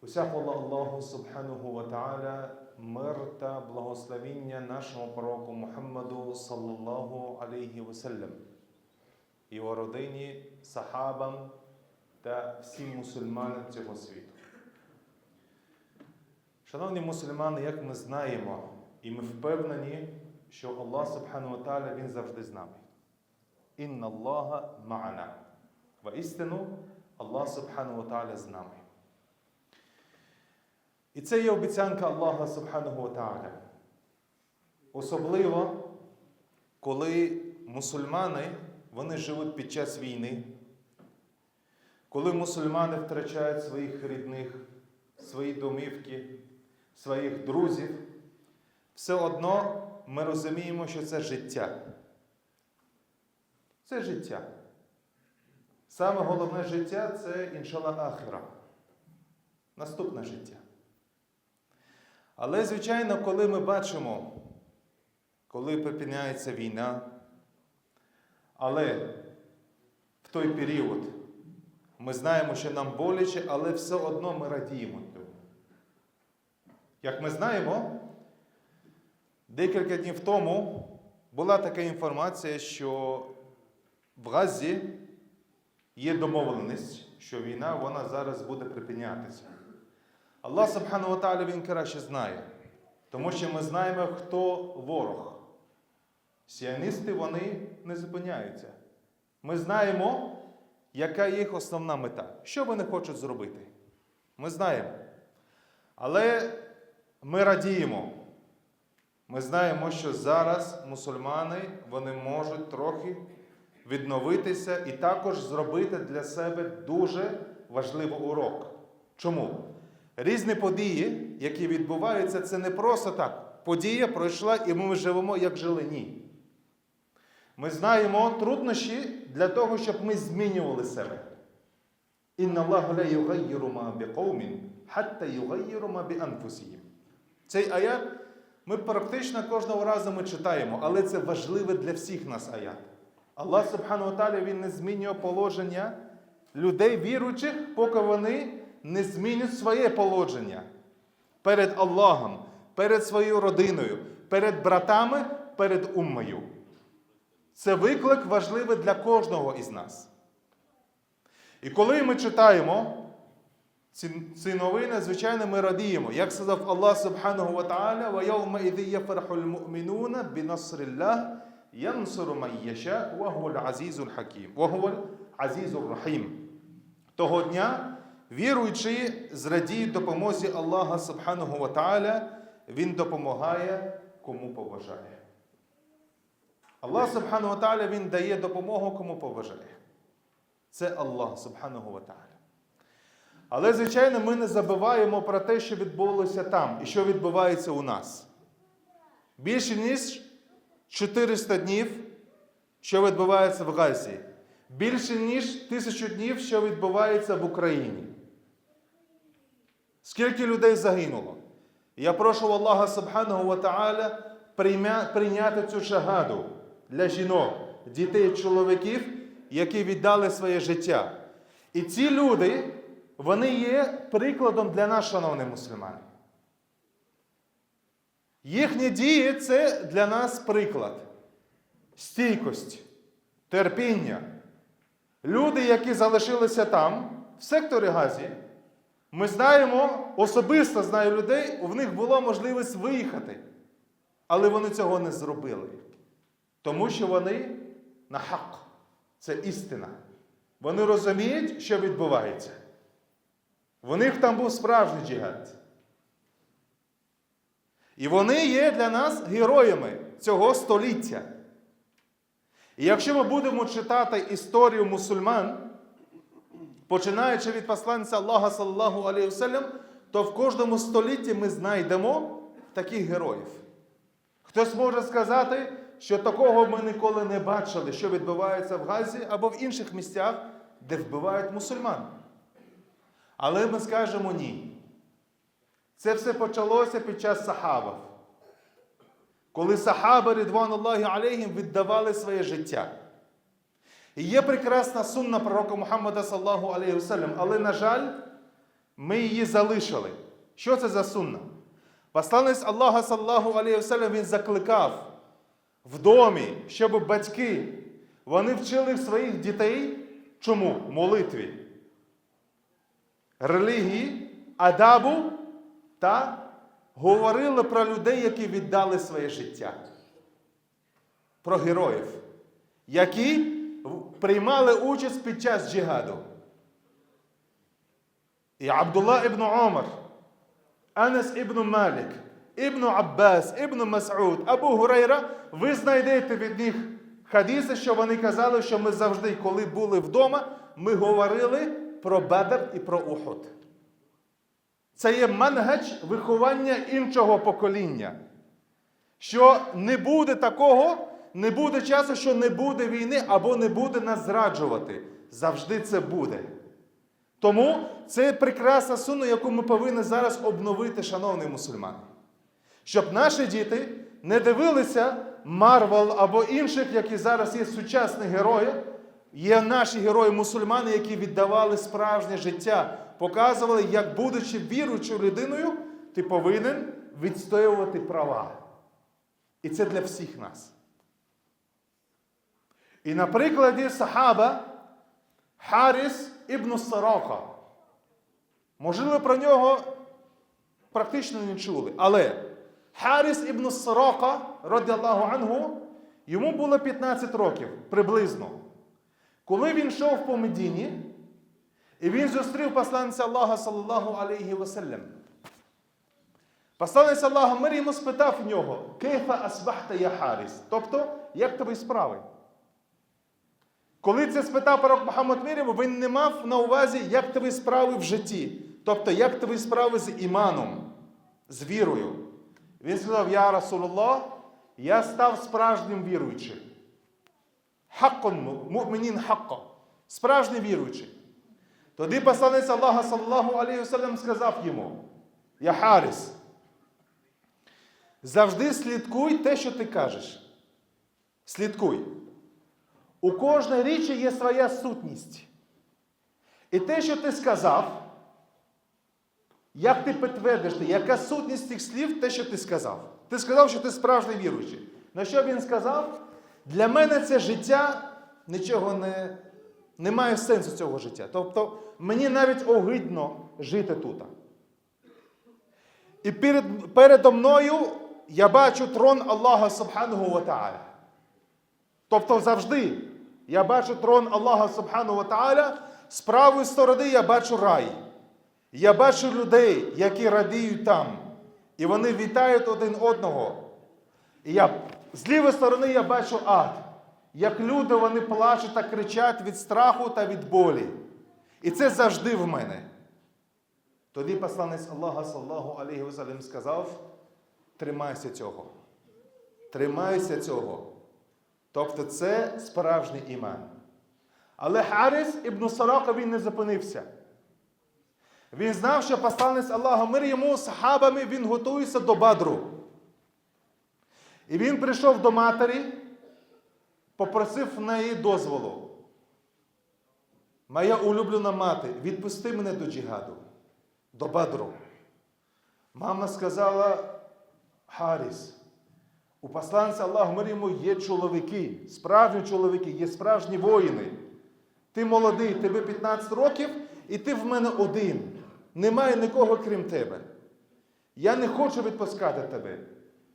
Уся хвала Аллаху Субханаху Ta'ala, мир та благословіння нашому пророку Мухаммаду саллаллаху алейхі васеллям, його родині, сахабам та всім мусульманам цього світу. Шановні мусульмани, як ми знаємо, і ми впевнені, що Аллах Субхану ва Ta'ala, Він завжди з нами. Інна Аллаха ма'ана. Воістину, Аллах Субхану ва Ta'ala з нами. І це є обіцянка Аллаха Субханого Ta'ala. Особливо, коли мусульмани вони живуть під час війни, коли мусульмани втрачають своїх рідних, свої домівки, своїх друзів, все одно ми розуміємо, що це життя. Це життя. Саме головне життя це іншалла ахіра. Наступне життя. Але, звичайно, коли ми бачимо, коли припиняється війна, але в той період ми знаємо, що нам боляче, але все одно ми радіємо тому. Як ми знаємо, декілька днів тому була така інформація, що в Газі є домовленість, що війна вона зараз буде припинятися. Аллах Субхану ва Він краще знає. Тому що ми знаємо, хто ворог. Сіоністи вони не зупиняються. Ми знаємо, яка їх основна мета. Що вони хочуть зробити? Ми знаємо. Але ми радіємо. Ми знаємо, що зараз мусульмани вони можуть трохи відновитися і також зробити для себе дуже важливий урок. Чому? Різні події, які відбуваються, це не просто так. Подія пройшла і ми живемо, як жили. Ні. Ми знаємо труднощі для того, щоб ми змінювали себе. Інна Аллаху ла югайїру ма біқаумін, хатта югайїру ма. Цей аят ми практично кожного разу ми читаємо, але це важливе для всіх нас аят. Аллах Субхану ва Він не змінює положення людей віруючих, поки вони не змінюють своє положення перед Аллахом, перед своєю родиною, перед братами, перед уммою. Це виклик важливий для кожного із нас. І коли ми читаємо ці, ці новини, звичайно, ми радіємо, як сказав Аллах Субхану Ва Тааля, Того дня, віруючи зрадіють допомозі Аллаха Субханого ва Ta'ala, Він допомагає, кому поважає. Аллах Субхану ва Ta'ala, Він дає допомогу, кому поважає. Це Аллах Субханого ва Ta'ala. Але, звичайно, ми не забуваємо про те, що відбулося там і що відбувається у нас. Більше ніж 400 днів, що відбувається в Газі. Більше ніж тисячу днів, що відбувається в Україні. Скільки людей загинуло? Я прошу Аллаха Субханого ва прийняти цю шагаду для жінок, дітей, чоловіків, які віддали своє життя. І ці люди, вони є прикладом для нас, шановні мусульмани. Їхні дії це для нас приклад. Стійкость, терпіння. Люди, які залишилися там, в секторі Газі, ми знаємо, особисто знаю людей, у них була можливість виїхати. Але вони цього не зробили. Тому що вони на хак. Це істина. Вони розуміють, що відбувається. В них там був справжній джихад. І вони є для нас героями цього століття. І якщо ми будемо читати історію мусульман, починаючи від посланця Аллаха саллаху алейхи то в кожному столітті ми знайдемо таких героїв. Хтось може сказати, що такого ми ніколи не бачили, що відбувається в Газі або в інших місцях, де вбивають мусульман. Але ми скажемо ні. Це все почалося під час сахабів. Коли сахаби, рідван Аллахі алейхім, віддавали своє життя. Є прекрасна сунна пророка Мухаммада саллаху алейхи але, на жаль, ми її залишили. Що це за сунна? Посланець Аллаха, саллаху алейхи він закликав в домі, щоб батьки вони вчили своїх дітей чому? Молитві, релігії, адабу та говорили про людей, які віддали своє життя. Про героїв, які приймали участь під час джихаду. І Абдулла ібн Умар, Анас ібн Малік, ібн Аббас, ібн Мас'уд, Абу Гурайра, ви знайдете від них хадіси, що вони казали, що ми завжди, коли були вдома, ми говорили про Бадр і про Ухуд. Це є мангадж виховання іншого покоління. Що не буде такого, не буде часу, що не буде війни або не буде нас зраджувати. Завжди це буде. Тому це прекрасна сунна, яку ми повинні зараз обновити, шановні мусульмани. Щоб наші діти не дивилися Марвел або інших, які зараз є сучасні герої. Є наші герої-мусульмани, які віддавали справжнє життя, показували, як, будучи віруючою людиною, ти повинен відстоювати права. І це для всіх нас. І на прикладі сахаба Харіс ібн Сарака. Можливо, про нього практично не чули. Але Харіс ібн Сарака, радіаллаху ангу, йому було 15 років приблизно. Коли він йшов по Медіні, і він зустрів посланця Аллаха, саллаллаху алейхі ваsallam. Посланець Аллаха мир йому спитав в нього, Кейфа асбахта я Харіс? Тобто, як тобі справи? Коли це спитав пророк Мухаммад Мірів, він не мав на увазі, як твої справи в житті. Тобто, як твої справи з іманом, з вірою. Він сказав, Я Расулуллах, я став справжнім віруючим. Хаккон му'мінін хакка. Справжній віруючий. Тоді посланець Аллаха, саллаху алейхи сказав йому, Я Харіс, завжди слідкуй те, що ти кажеш. Слідкуй. У кожній річі є своя сутність. І те, що ти сказав, як ти підтвердиш, яка сутність цих слів, те, що ти сказав. Ти сказав, що ти справжній віруючий. На що він сказав? Для мене це життя нічого не, не має сенсу цього життя. Тобто мені навіть огидно жити тут. І перед, передо мною я бачу трон Аллаха Субхану ва Та'аля. Тобто завжди я бачу трон Аллаха Субхану ва Та'аля, з правої сторони я бачу рай. Я бачу людей, які радіють там. І вони вітають один одного. І я, з лівої сторони я бачу ад. Як люди вони плачуть та кричать від страху та від болі. І це завжди в мене. Тоді посланець Аллаха, саллаху алейхи вассалям, сказав: тримайся цього. Тримайся цього. Тобто це справжній іман. Але Харис ібн Сарака він не зупинився. Він знав, що посланець Аллаха мир йому з сахабами він готується до бадру. І він прийшов до матері, попросив в неї дозволу. Моя улюблена мати, відпусти мене до джигаду, до бадру. Мама сказала, Харіс, у посланця Аллаху мир є чоловіки, справжні чоловіки, є справжні воїни. Ти молодий, тобі 15 років, і ти в мене один. Немає нікого крім тебе. Я не хочу відпускати тебе.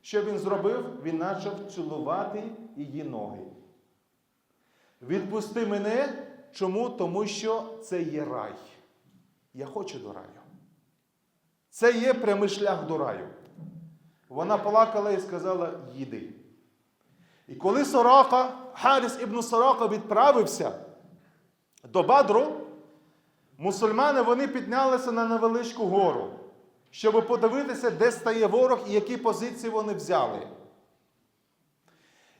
Що він зробив? Він почав цілувати її ноги. Відпусти мене. Чому? Тому що це є рай. Я хочу до раю. Це є прямий шлях до раю. Вона плакала і сказала: їди. І коли Сорака, Харіс ібн Сорака відправився до Бадру, мусульмани вони піднялися на невеличку гору, щоб подивитися, де стає ворог і які позиції вони взяли.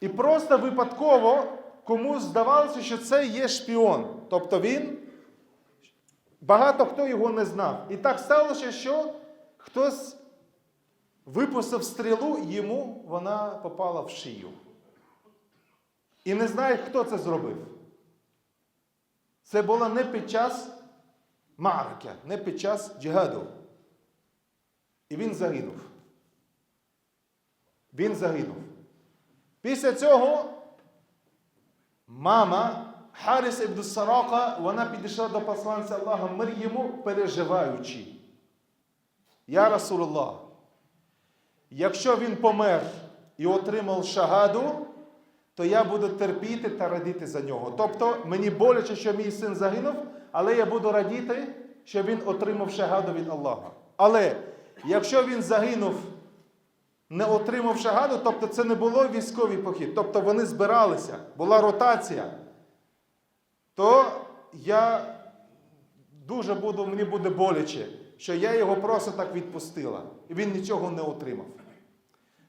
І просто випадково комусь здавалося, що це є шпіон. Тобто він, багато хто його не знав. І так сталося, що хтось випустив стрілу, йому вона попала в шию. І не знає, хто це зробив. Це було не під час Марака, не під час джихаду. І він загинув. Він загинув. Після цього мама Харіс ібн вона підійшла до посланця Аллаха мир йому, переживаючи. Я Расулуллах, якщо він помер і отримав шагаду, то я буду терпіти та радіти за нього. Тобто мені боляче, що мій син загинув, але я буду радіти, що він отримав шагаду від Аллаха. Але якщо він загинув, не отримав шагаду, тобто це не було військовий похід, тобто вони збиралися, була ротація, то я дуже буду, мені буде боляче, що я його просто так відпустила. І він нічого не отримав.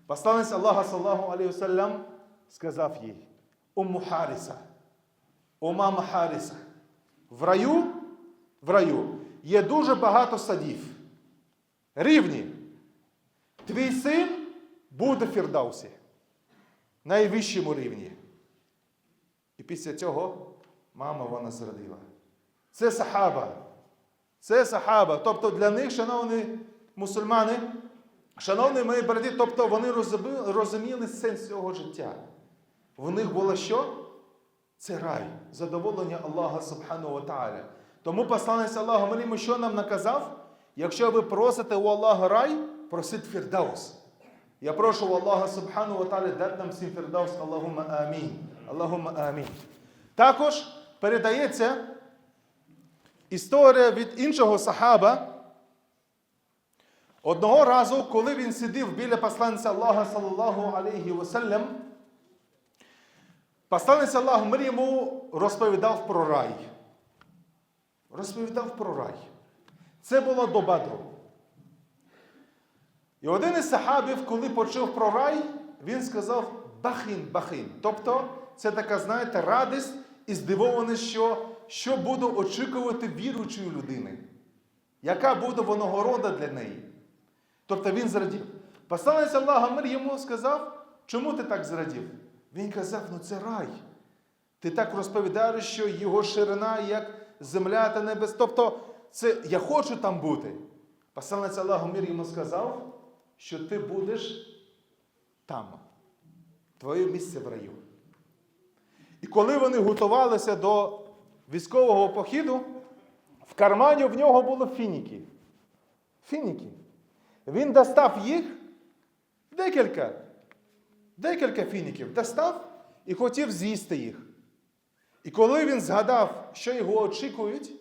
Посланець Аллаха, саллаху вассалям, сказав їй, Умму Харіса, о мама Харіса, в раю, в раю є дуже багато садів. Рівні. Твій син буде в Фірдаусі. Найвищому рівні. І після цього мама вона зрадила. Це сахаба. Це сахаба. Тобто для них, шановні мусульмани, шановні мої брати, тобто вони розуміли, сенс цього життя. В них було що? Це рай, задоволення Аллаха Субхану Тааля. Тому посланець Аллаха Маліму, що нам наказав? Якщо ви просите у Аллаха рай, просіть фірдаус. Я прошу у Аллаха Субхану Тааля дати нам всім фірдаус. Аллахумма амін. Аллахумма амін. Також передається історія від іншого сахаба. Одного разу, коли він сидів біля посланця Аллаха, саллаллаху алейхі васалям, посланець Аллаху мир йому розповідав про рай. Розповідав про рай. Це була до Бадру. І один із сахабів, коли почув про рай, він сказав бахин, бахин. Тобто, це така, знаєте, радість і здивованість, що, що буде очікувати віруючої людини. Яка буде винагорода для неї? Тобто він зрадів. Посланець Аллаха мир йому сказав, чому ти так зрадів? Він казав, ну це рай. Ти так розповідаєш, що його ширина, як земля та небес. Тобто, це я хочу там бути. Посланець Аллаху мир йому сказав, що ти будеш там, твоє місце в раю. І коли вони готувалися до військового похіду, в кармані в нього було фініки. Фініки. Він достав їх декілька, декілька фініків достав і хотів з'їсти їх. І коли він згадав, що його очікують,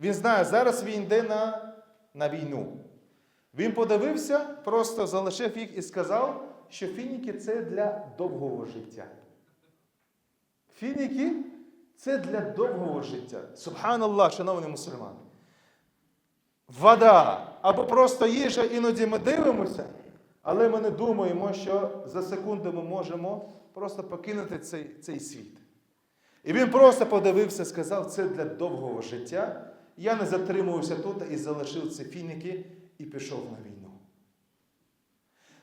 він знає, зараз він йде на, на війну. Він подивився, просто залишив їх і сказав, що фініки це для довгого життя. Фініки це для довгого життя. Субханаллах, шановні мусульмани. Вода або просто їжа, іноді ми дивимося, але ми не думаємо, що за секунду ми можемо просто покинути цей, цей світ. І він просто подивився, сказав, це для довгого життя. Я не затримувався тут і залишив ці фініки і пішов на війну.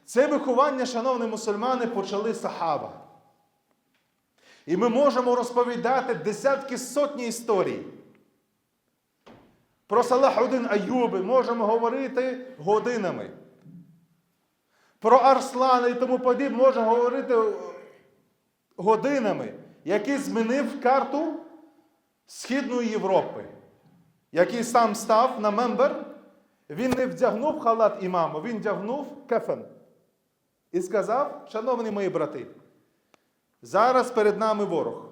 Це виховання, шановні мусульмани, почали сахаба. І ми можемо розповідати десятки сотні історій. Про Салахудин Аюби можемо говорити годинами. Про Арслана і тому подібне можемо говорити годинами, який змінив карту Східної Європи, який сам став на мембер, він не вдягнув халат імаму, він вдягнув кефен. І сказав, шановні мої брати, зараз перед нами ворог.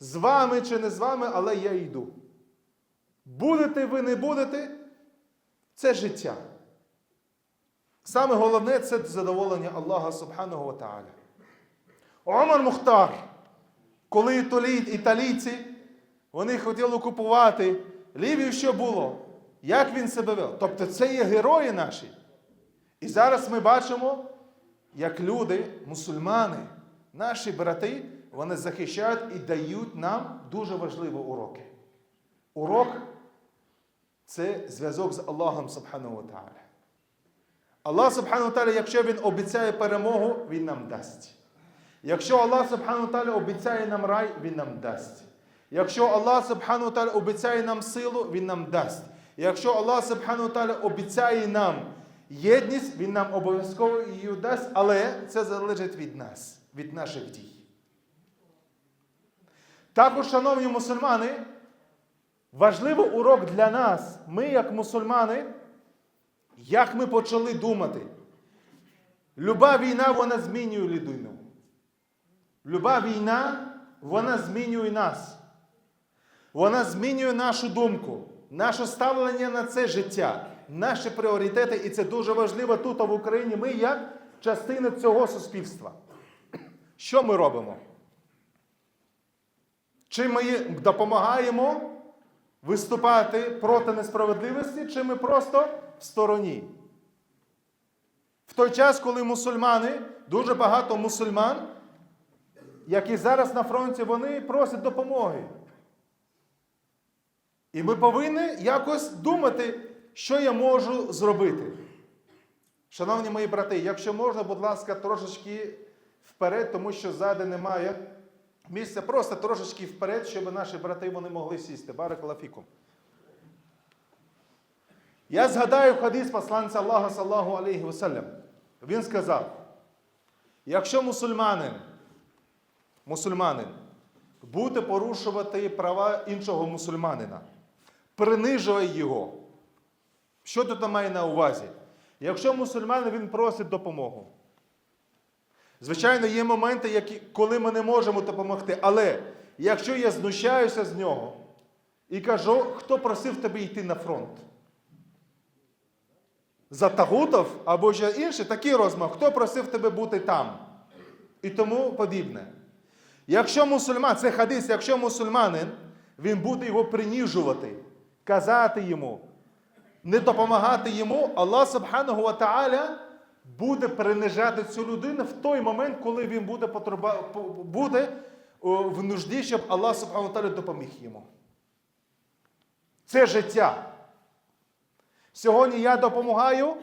З вами чи не з вами, але я йду. Будете ви не будете, це життя. Саме головне це задоволення Аллаха Субханого Ва Тааля. Омар Мухтар, коли італійці вони хотіли окупувати Лівію, що було? Як він себе вел? Тобто це є герої наші. І зараз ми бачимо, як люди, мусульмани, наші брати, вони захищають і дають нам дуже важливі уроки. Урок це зв'язок з Аллахом Субхану Тааля. Аллах Субхану Тааля, якщо Він обіцяє перемогу, Він нам дасть. Якщо Аллах Субхану Тааля обіцяє нам рай, Він нам дасть. Якщо Аллах Субхану Таля обіцяє нам силу, Він нам дасть. Якщо Аллах Субхану Таля обіцяє нам єдність, Він нам обов'язково її дасть, але це залежить від нас, від наших дій. Також, шановні мусульмани, важливий урок для нас, ми, як мусульмани, як ми почали думати. Люба війна, вона змінює людину. Люба війна, вона змінює нас. Вона змінює нашу думку, наше ставлення на це життя, наші пріоритети, і це дуже важливо тут, в Україні. Ми як частина цього суспільства. Що ми робимо? Чи ми допомагаємо виступати проти несправедливості, чи ми просто в стороні? В той час, коли мусульмани, дуже багато мусульман, які зараз на фронті, вони просять допомоги. І ми повинні якось думати, що я можу зробити. Шановні мої брати, якщо можна, будь ласка, трошечки вперед, тому що ззади немає місця, просто трошечки вперед, щоб наші брати вони могли сісти. Баракалафікум. Я згадаю хадис посланця Аллаха саллаху алейхи васалям. Він сказав: якщо мусульманин, мусульманин буде порушувати права іншого мусульманина, принижує його. Що тут має на увазі? Якщо мусульманин він просить допомогу. Звичайно, є моменти, які, коли ми не можемо допомогти. Але якщо я знущаюся з нього і кажу, хто просив тебе йти на фронт? За тагутов або ще інше, такий розмах, хто просив тебе бути там? І тому подібне. Якщо мусульман, це хадис, якщо мусульманин, він буде його приніжувати, казати йому, не допомагати йому, Аллах Субханаху Ва Та'аля буде принижати цю людину в той момент, коли він буде, потруба, буде в нужді, щоб Аллах Субхану допоміг йому. Це життя. Сьогодні я допомагаю,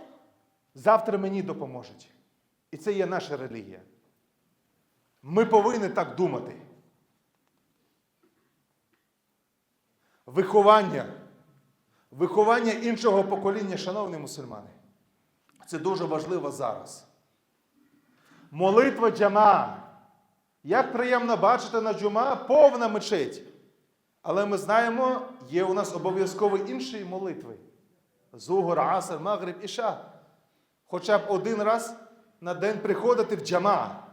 завтра мені допоможуть. І це є наша релігія. Ми повинні так думати. Виховання. Виховання іншого покоління, шановні мусульмани. Це дуже важливо зараз. Молитва джама. Як приємно бачити на джума повна мечеть. Але ми знаємо, є у нас обов'язково інші молитви. Зугур, Аср, Магриб, Іша. Хоча б один раз на день приходити в джама.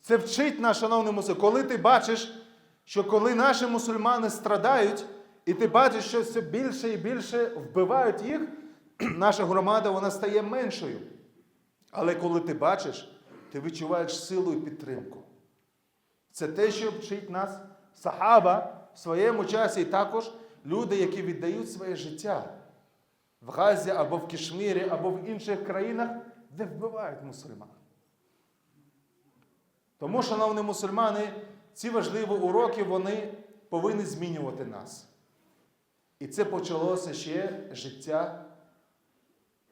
Це вчить нас, шановний мусульман. Коли ти бачиш, що коли наші мусульмани страдають, і ти бачиш, що все більше і більше вбивають їх, наша громада вона стає меншою. Але коли ти бачиш, ти відчуваєш силу і підтримку. Це те, що вчить нас сахаба в своєму часі, і також люди, які віддають своє життя в Газі або в Кишмірі, або в інших країнах, де вбивають мусульман. Тому, шановні мусульмани, ці важливі уроки вони повинні змінювати нас. І це почалося ще життя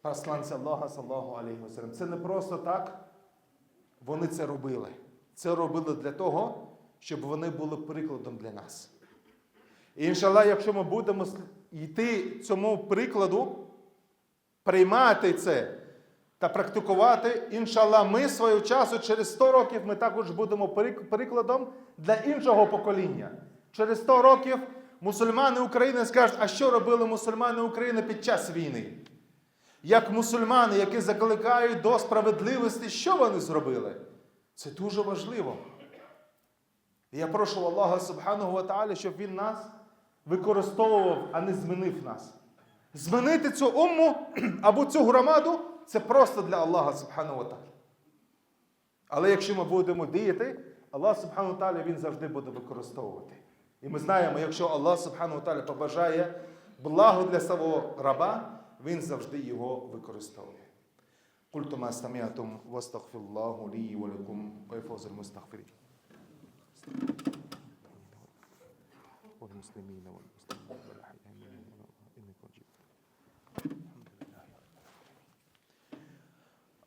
посланця Аллаха, саллаху алейхи. Це не просто так вони це робили. Це робили для того, щоб вони були прикладом для нас. І іншаллах, якщо ми будемо йти цьому прикладу, приймати це та практикувати, іншаллах, ми свого часу через 100 років ми також будемо прикладом для іншого покоління. Через 100 років мусульмани України скажуть, а що робили мусульмани України під час війни? Як мусульмани, які закликають до справедливості, що вони зробили? Це дуже важливо. І я прошу Аллаха Субхану Ва щоб Він нас використовував, а не змінив нас. Змінити цю умму або цю громаду це просто для Аллаха Субхану Ва Але якщо ми будемо діяти, Аллах Субхану Ва Він завжди буде використовувати. І ми знаємо, якщо Аллах Субхану Ва побажає благо для свого раба, він завжди його використовує. قلت ما سمعتم واستغفر الله لي ولكم ويفوز المستغفرين والمسلمين والمسلمين والأحياء إنك وجيب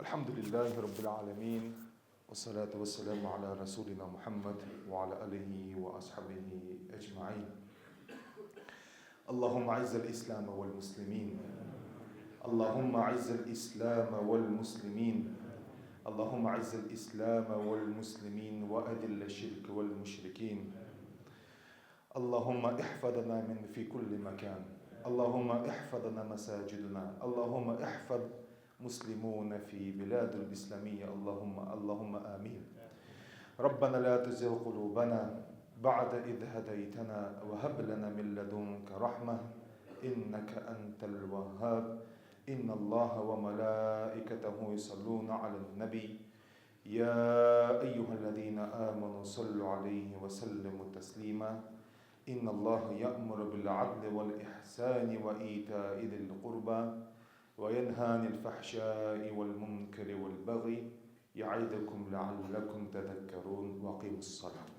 الحمد لله رب العالمين والصلاة والسلام على رسولنا محمد وعلى آله وأصحابه أجمعين اللهم أعز الإسلام والمسلمين اللهم أعز الإسلام والمسلمين. اللهم أعز الإسلام والمسلمين وأذل الشرك والمشركين. اللهم احفظنا من في كل مكان. اللهم احفظنا مساجدنا. اللهم احفظ مسلمون في بلاد الإسلامية. اللهم اللهم آمين. ربنا لا تزغ قلوبنا بعد إذ هديتنا وهب لنا من لدنك رحمة إنك أنت الوهاب. إن الله وملائكته يصلون على النبي. يا أيها الذين آمنوا صلوا عليه وسلموا تسليما. إن الله يأمر بالعدل والإحسان وإيتاء ذي القربى وينهى عن الفحشاء والمنكر والبغي يعظكم لعلكم تذكرون. وقيموا الصلاة.